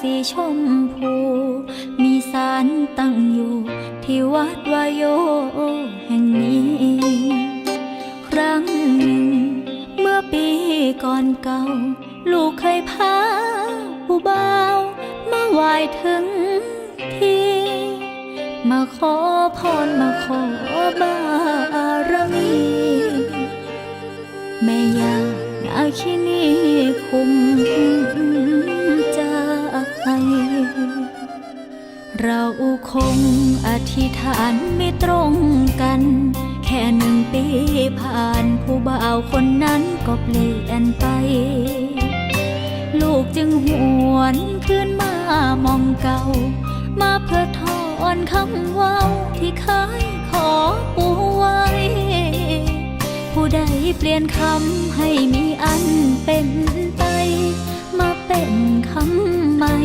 สีชมพู มีสารตั้งอยู่ที่วัดวายโยแห่งนี้ ครั้งหนึ่ง เมื่อปีก่อนเก่า ลูกเคยพาผู้บ่าวมาไหว้ถึงที่ มาขอพรมาขอบารมีแม่ยานาคินีาคงอธิษฐานไม่ตรงกัน แค่หนึ่งปีผ่านผู้บ่าวคนนั้นก็เปลี่ยนไป ลูกจึงหวนขึ้นมามองเก่า มาเพื่อทอนคำว่าที่เคยขอปูไว้ ผู้ใดเปลี่ยนคำให้มีอันเป็นไป มาเป็นคำใหม่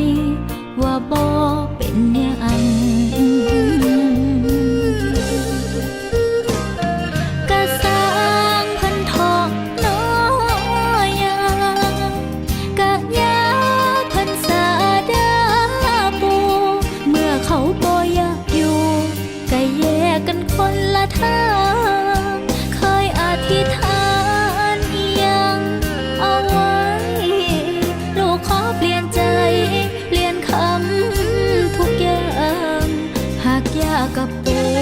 กยากกับปู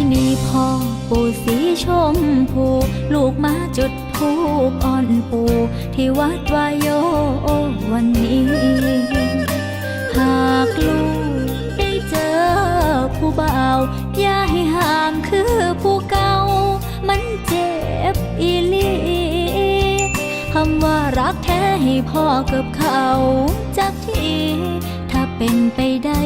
างอาคินีพ่อปู่สีชมพู ลูกมาจุดทูปอ่อนปูที่วัดวายโยวันนี้ หากลูกได้เจอผู้บ่าวอย่าให้ห่างคือผู้เก่า มันเจ็บอีลีคำว่ารักแท้ให้พ่อกับเขาจากที่ถ้าเป็นไปได้